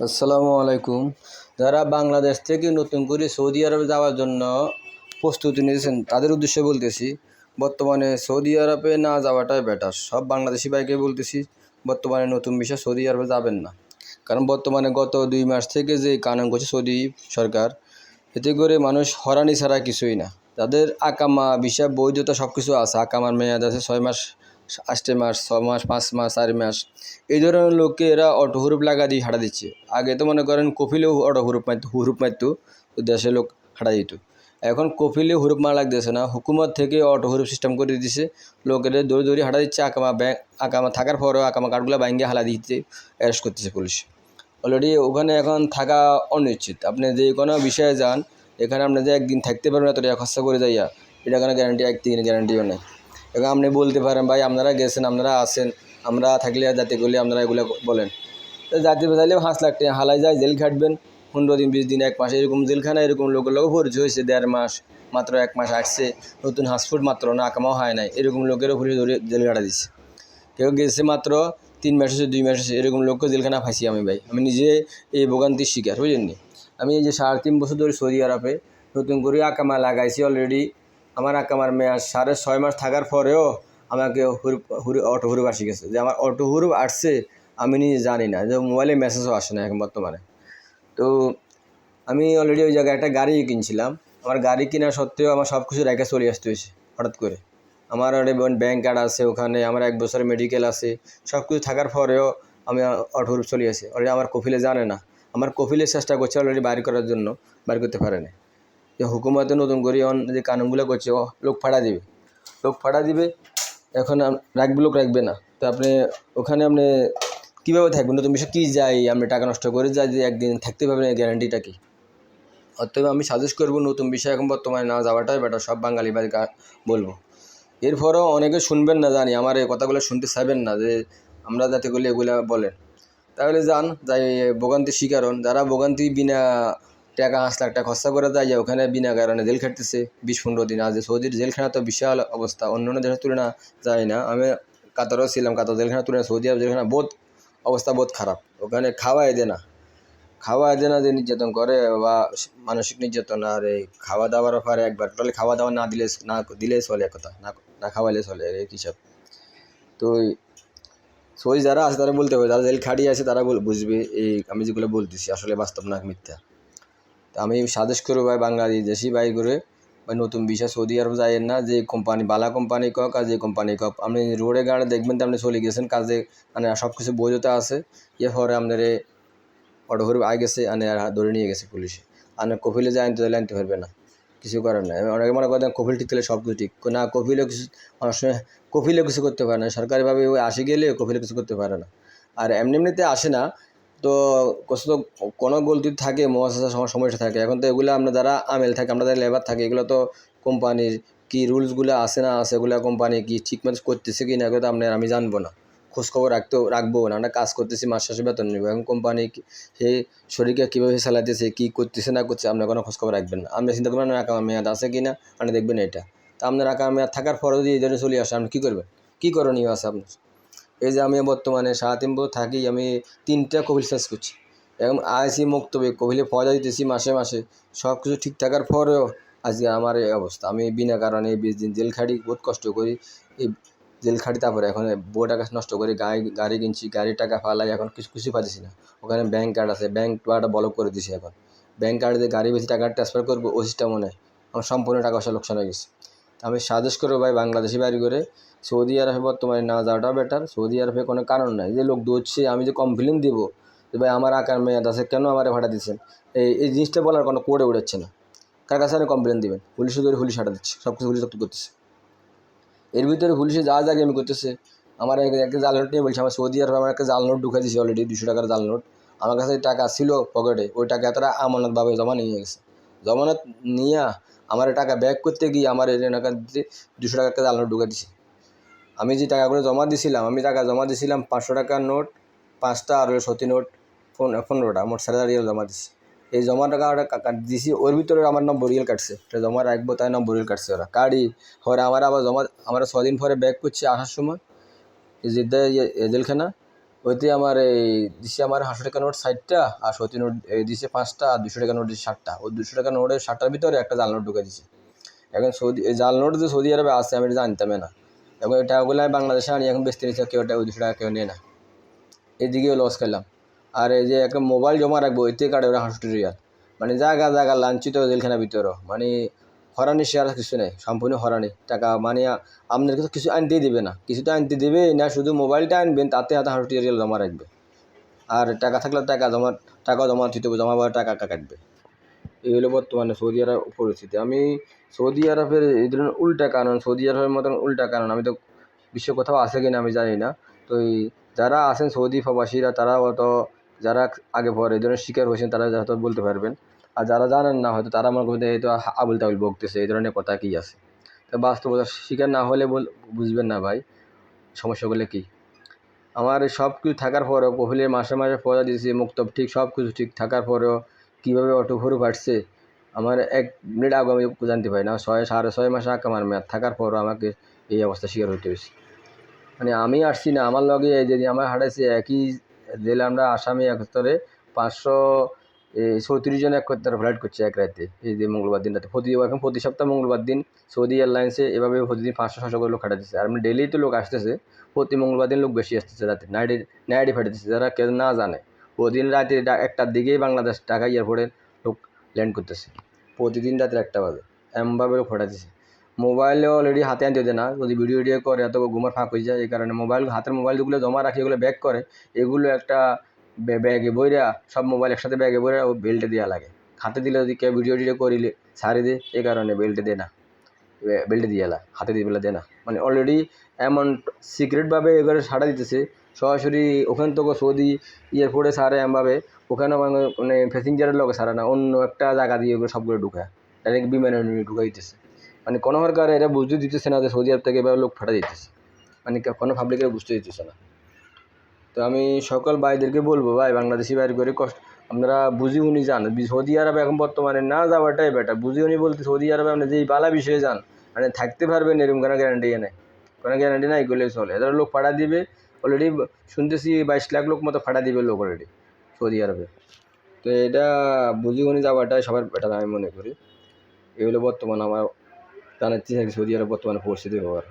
আসসালামু আলাইকুম। যারা বাংলাদেশ থেকে নতুন করে সৌদি আরবে যাওয়ার জন্য প্রস্তুতি নিয়েছেন, তাদের উদ্দেশ্যে বলতেছি, বর্তমানে সৌদি আরবে না যাওয়াটাই বেটার সব বাংলাদেশি বাইকে বলতেছি, বর্তমানে নতুন বিষয় সৌদি আরবে যাবেন না। কারণ বর্তমানে গত দুই মাস থেকে যে কানুন করছে সৌদি সরকার, এতে করে মানুষ হরানি ছাড়া কিছুই না। তাদের আকামা বিষয় বৈধতা সব কিছু আছে। আকামার মেয়াদ আছে ছয় মাস। আষ্টে মাস, ছ মাস, পাঁচ মাস, চার মাস। এই ধরনের লোককে এরা অটো হুরুপ লাগা দিয়ে হাঁটা দিচ্ছে। আগে তো মনে করেন কপিলেও অটো হুরুপ মারতো হুরুপ মারতো, তো দেশের লোক হাঁটা দিত। এখন কপিলে হুরুপ মারা লাগতেছে না, হুকুমত থেকে অটো হুরুপ সিস্টেম করে দিছে। লোকেদের দৌড়ে দৌড়ে হাঁটা দিচ্ছে, আকামা ব্যাংক আকামা থাকার পরেও আকামা কার্ডগুলো ব্যাঙ্গে হালা দিচ্ছে অ্যারেস্ট করতেছে পুলিশ অলরেডি ওখানে এখন থাকা অনিশ্চিত। আপনি যে কোনো বিষয়ে যান, এখানে আপনি যে একদিন থাকতে পারবেন এত টাকা খরচা করে যাইয়া, এটা কোনো গ্যারান্টি একদিন গ্যারান্টিও নেই। এখন আপনি বলতে পারেন, ভাই, আপনারা গেছেন, আপনারা আসেন, আমরা থাকলে যাতে করলে আপনারা এগুলো বলেন। তো জাতি বাজাইলে পাঁচ লাখ টাকা হালাই যায়, জেল খাটবেন। পনেরো দিন, বিশ দিন, এক মাস, এরকম জেলখানা, এরকম লোকের লোক পরিচয় হয়েছে, দেড় মাস, মাত্র এক মাস আসছে, নতুন হাসফুট মাত্র না, কামাও হয় নাই, এরকম লোকেরও পুলিশ ধরে জেল কাটা দিচ্ছে কেউ গেছে মাত্র তিন মাস হচ্ছে দুই মাস হচ্ছে এরকম লোককে জেলখানা ফাঁসি আমি, ভাই। আমি নিজে এই ভোগান্তির শিকার, বুঝলেন আমি এই যে সাড়ে তিন বছর ধরে সৌদি আরবে নতুন করে আকামা লাগাইছি অলরেডি আমার আকামার মেয়াদ সাড়ে ছয় মাস থাকার পরেও আমাকে হুরু অটো হুরুপ আসি গেছে। যে আমার অটো হুরুপ আসছে, আমি নিজে জানি না। যে মোবাইলে মেসেজও আসে না এখন বর্তমানে। তো আমি অলরেডি ওই জায়গায় একটা গাড়ি কিনছিলাম। আমার গাড়ি কেনা সত্ত্বেও আমার সব কিছু রেখে চলে আসতে হয়েছে, হঠাৎ করে। আমার ব্যাংক কার্ড আছে ওখানে, আমার এক বছর মেডিকেল আছে। সব কিছু থাকার পরেও আমি অটো হুরুপ চলে আসি। অলরেডি আমার কফিলে জানে না। আমার কফিলের চেষ্টা করছে অলরেডি বাইর করার জন্য বাইর করতে পারে না যে হুকুমতে নতুন করে অন যে কানুনগুলো করছে, ও লোক ফাড়া দিবে। লোক ফাড়া দিবে, এখন রাখবে লোক রাখবে না। তো আপনি ওখানে আপনি কীভাবে থাকবেন? নতুন বিষয় কী যাই আপনি টাকা নষ্ট করে যাই যে একদিন থাকতে পারবেন গ্যারান্টিটা কি? অতএব আমি সাজেস্ট করব, নতুন বিষয় এখন বর্তমানে না যাওয়াটাই বেটার সব বাঙালি বাড়িকে বলব। এরপরও অনেকে শুনবেন না, জানি, আমার এই কথাগুলো শুনতে চাইবেন না, যে আমরা যাতে করলে এগুলো বলেন। তাহলে যান, যাই, ভোগান্তির শিকার হন। যারা ভোগান্তি বিনা টাকা পাঁচ লাখ টাকা খরচা করে দেয় যায় ওখানে বিনা কারণে জেল খাটতেছে। বিশ পনেরো দিন। আজ সৌদির জেলখানা তো বিশাল অবস্থা অন্য অন্য দেশের তুলনা যায় না। আমি কাতারও ছিলাম, কাতার জেলখানা তুলনা সৌদি আরব জেলখানা বহুত, অবস্থা বহুত খারাপ। ওখানে খাওয়াই দেয় না। খাওয়া দেয় না যে নির্যাতন করে বা মানসিক নির্যাতন, আর এই খাওয়া দাওয়ার ব্যাপারে একবার। টোটালি খাওয়া দাওয়া না দিলে, না দিলেই চলে এক কথা, না না খাওয়াইলে চলে, এই হিসাব তো সই যারা আছে তারা বলতে হবে যারা জেল খাটিয়ে আছে তারা বুঝবে, এই আমি যেগুলো বলতেছি, আসলে বাস্তব না মিথ্যা। আমি সাজেস্ট করব ভাই দেশি বাই করে। বা নতুন বিষয় সৌদি আরব যাইয়েন না যে কোম্পানি বালা কোম্পানি কক আর যে কোম্পানি কক। আপনি রোডে গাড়ি দেখবেন তো আপনি চলে গেছেন কাজে মানে সব কিছু বৈধতা আছে। এর পরে আপনার অটো করে আগে গেছে, আনে আর ধরে নিয়ে গেছে পুলিশে। আর কপিলে যায় আনতে দিলে আনতে পারবে না, কিছু করার নাই। অনেকে মনে করেন কপিল ঠিক তাহলে সব কিছু ঠিক না কপিলে কিছু, অনেক সময় কপিলে কিছু করতে পারে না। সরকারিভাবে ওই আসে গেলে কপিলে কিছু করতে পারে না। আর এমনি এমনিতে আসে না। তো কষ্ট কোনো গলতি থাকে মহাশাসার সমস্যা থাকে। এখন তো এগুলো আমরা যারা আমেল থাকে, আমরা যারা লেবার থাকে, এগুলো তো কোম্পানির কি রুলসগুলো আছে না আছে, এগুলো কোম্পানি কি ঠিকমতো করতেছে কি না এগুলো তো আপনার আমি জানব না। খোঁজখবর রাখতেও রাখব না। আমরা কাজ করতেছি, মাস শেষে বেতন নেব। এখন কোম্পানি সে শরীরকে কীভাবে চালাইতেছে কী করতেছে না করছে আপনার কোনো খোঁজখবর রাখবেন না। আপনি চিন্তা করবেন, রাখা মেয়াদ আছে কি না আপনি দেখবেন এটা। তা আপনার রাখা মেয়াদ থাকার পরেও যদি এই ধরনের চলে আসে, আপনি কী করবেন? কী করণীয় আছে আপনার? এই যে আমি বর্তমানে বছর থাকি, আমি তিনটা কবিল শেষ করছি। এবং আইসি মুক্তবে কবিলে পয়সা দিতেছি মাসে মাসে। সব কিছু ঠিক থাকার পরেও আজকে আমার এই অবস্থা। আমি বিনা কারণে বিশ দিন জেল খাটি, বহুত কষ্ট করি। এই জেল খাটি তারপরে এখন বউ টাকা নষ্ট করি গাড়ি গাড়ি কিনছি গাড়ির টাকা ফালাই, এখন কিছু কিছু পাচ্ছি না। ওখানে ব্যাংক কার্ড আছে ব্যাংক টাকাটা ব্লক করে দিছি এখন। ব্যাঙ্ক কার্ডে গাড়ি বেশি টাকা ট্রান্সফার করব, ওই মনে হয় আমার সম্পূর্ণ টাকা পয়সা লোকসান হয়ে গেছে। আমি সাজেস্ট করব ভাই বাংলাদেশি বাড়ি করে সৌদি আরবে বর্তমানে না যাওয়াটা বেটার সৌদি আরবে কোনো কারণ নাই। যে লোক দৌড়ছে, আমি যে কমপ্লেন দিব যে ভাই আমার আকার মেয়াদ আছে, কেন আমার ভাড়া দিচ্ছেন? এই এই জিনিসটা বলার কোনো কোডে উড়াচ্ছে না। কার কাছে আপনি কমপ্লেন দিবেন? পুলিশে ধরে পুলিশ হাঁটা দিচ্ছে সব কিছু পুলিশ জব্দ করতেছে। এর ভিতরে পুলিশে যা যা আমি করতেছে, আমার এক- একটা জাল নোট নিয়ে বলছে, আমার সৌদি আরবে আমার একটা জাল নোট ঢুকে দিয়েছে অলরেডি দুশো টাকার জাল নোট আমার কাছে টাকা ছিল পকেটে ওই টাকা তারা আমানতভাবে জমা নিয়ে গেছে। জমানত নিয়ে আমার টাকা ব্যাক করতে গিয়ে আমার এই টাকা দিতে দুশো টাকার জাল নোট ঢুকে দিছে। আমি যে টাকাগুলো জমা দিছিলাম, আমি টাকা জমা দিছিলাম পাঁচশো টাকার নোট, পাঁচটা আর সতী নোট, পন- পনেরোটা, মোট সাড়ে রিয়াল জমা দিছি। এই জমা টাকা কাট দিছি, ওর ভিতরে আমার নম্বর রিয়েল কাটছে। এটা জমা রাখব তাই নম্বর রিয়েল কাটছে ওরা। কার্ডই পরে আমার আবার জমা, আমরা ছদিন পরে ব্যাক করছি আসার সময়। জিদ্দা জেলখানা ওইতে আমার এই দিছে আমার পাঁচশো টাকা নোট ষাটটা, আর সত্যি নোট, এই দিছে পাঁচটা, আর দুশো টাকা নোট দিছে ষাটটা। ওই দুশো টাকা নোটের ষাটটার ভিতরে একটা জাল নোট ঢুকে দিছে। এখন সৌদি জাল নোট যে সৌদি আরবে আছে, আমি এটা জানতামই না। এখন এই টাকাগুলো আমি বাংলাদেশে আনি, এখন বেচতে নিচ্ছে কেউ টাকা ওই দুশো টাকা কেউ নেয় না। এদিকেও লস খেলাম। আর এই যে একটা মোবাইল জমা রাখব এতে কাটে ওরা হাঁসটি রিয়াল মানে জায়গা জায়গা লাঞ্ছিত জেলখানার ভিতরও। মানে হরানি শেয়ার কিছু নেই, সম্পূর্ণ হরানি টাকা মানে আপনাদেরকে তো কিছু আনতেই দেবে না। কিছু কিছুটা আনতে দেবে না, শুধু মোবাইলটা আনবেন, তাতে হাতে হাঁটু রিয়াল জমা রাখবে। আর টাকা থাকলে টাকা জমা টাকা জমা দিতে জমা বা টাকা কাটবে? এই হলো বর্তমানে সৌদি আরব পরিস্থিতি। আমি সৌদি আরবের এই ধরনের উল্টা কারণ, সৌদি আরবের মতন উল্টা কারণ, আমি তো বিশ্ব কোথাও আছে কিনা আমি জানি না। তো এই যারা আছেন সৌদি প্রবাসীরা, তারা অত যারা আগে পরে এই ধরনের শিকার হয়েছেন, তারা হয়তো বলতে পারবেন। আর যারা জানেন না হয়তো তারা মনে করবেন এই তো আবুল তাবুল বকতেছে, এই ধরনের কথা কী আছে? তো বাস্তবতা শিকার না হলে বল বুঝবেন না ভাই সমস্যাগুলো কী? আমার সব কিছু থাকার পরেও কহিলে মাসে মাসে পয়সা দিয়েছি, মুক্তব ঠিক, সব কিছু ঠিক থাকার পরেও কীভাবে অটো ভরে বাড়ছে, আমার এক মিনিট আগে আমি জানতে পারি না, ছয়, সাড়ে ছয় মাসে আগে আমার মেয়াদ থাকার পরও আমাকে এই অবস্থা শিকার হতে হয়েছে। মানে আমি আসছি না, আমার লগে এই যে আমার হাঁটাইছে একই জেলে আমরা আসামি একস্তরে পাঁচশো চৌত্রিশ জন এক তারা ফ্লাইট করছে এক রাতে এই যে মঙ্গলবার দিন রাতে প্রতি এখন প্রতি সপ্তাহ মঙ্গলবার দিন সৌদি এয়ারলাইন্সে এভাবে প্রতিদিন পাঁচশো, ছশো করে লোক খাটাতেছে। আর ডেলি তো লোক আসতেছে, প্রতি মঙ্গলবার দিন লোক বেশি আসতেছে রাতে। নাইটে নাইটে ফাটাতেছে। যারা কেউ না জানে, প্রতিদিন রাতে একটার দিকেই বাংলাদেশ ঢাকা এয়ারপোর্টে লোক ল্যান্ড করতেছে। প্রতিদিন রাতে একটা বাজে। এমনভাবে লোক ফাটাতেছে। মোবাইলে অলরেডি হাতে আনতে দেয় না। যদি ভিডিও ভিডিও করে এত ঘুমার ফাঁক হয়ে যায়, এই কারণে মোবাইল, হাতের মোবাইলগুলো জমা রাখি, এগুলো ব্যাগ করে। এগুলো একটা ব্যাগে বইরা, সব মোবাইল একসাথে ব্যাগে বইরা ও বেল্টে দেওয়া লাগে। হাতে দিলে যদি কেউ ভিডিও টিডিও করিলে, ছাড়ি দে এই কারণে বেল্টে দেয় না। বেল্টে দিয়ে হাতে দিয়ে বেলা দেয় না। মানে অলরেডি এমন সিক্রেটভাবে এগুলো সাড়া দিতেছে, সরাসরি ওখান থেকে সৌদি এয়ারপোর্টে সারে এমনভাবে ওখানে মানে প্যাসেঞ্জারের লোক সারে না, অন্য একটা জায়গা দিয়ে ওগুলো সবগুলো ঢুকায়। ডাইরেক্ট বিমানে ঢুকাই দিতেছে মানে কোনো প্রকার এটা বুঝতে দিতেছে না যে সৌদি আরব থেকে এবার লোক ফাটা দিতেছে। মানে কোনো পাবলিকের বুঝতে দিতেছে না। তো আমি সকল ভাইদেরকে বলব, ভাই বাংলাদেশি বাইর করে কষ্ট, আপনারা বুঝি উনি যান। সৌদি আরবে এখন বর্তমানে না যাওয়াটাই বেটার বুঝি উনি বলতে, সৌদি আরবে আপনি যেই বালা বিষয়ে যান মানে থাকতে পারবেন এরকম কোনো গ্যারান্টি নেই। কোনো গ্যারান্টি নাই এগুলো চলে। এদের লোক ফাটা দিবে অলরেডি শুনতেছি বাইশ লাখ লোক মতো ফাটা দিবে লোক অলরেডি সৌদি আরবে। তো এটা বুঝি উনি যাওয়াটাই সবার বেটার আমি মনে করি। এগুলো বর্তমান আমার জানাচ্ছি সৌদি আরব বর্তমানে পরিস্থিতি ব্যাপার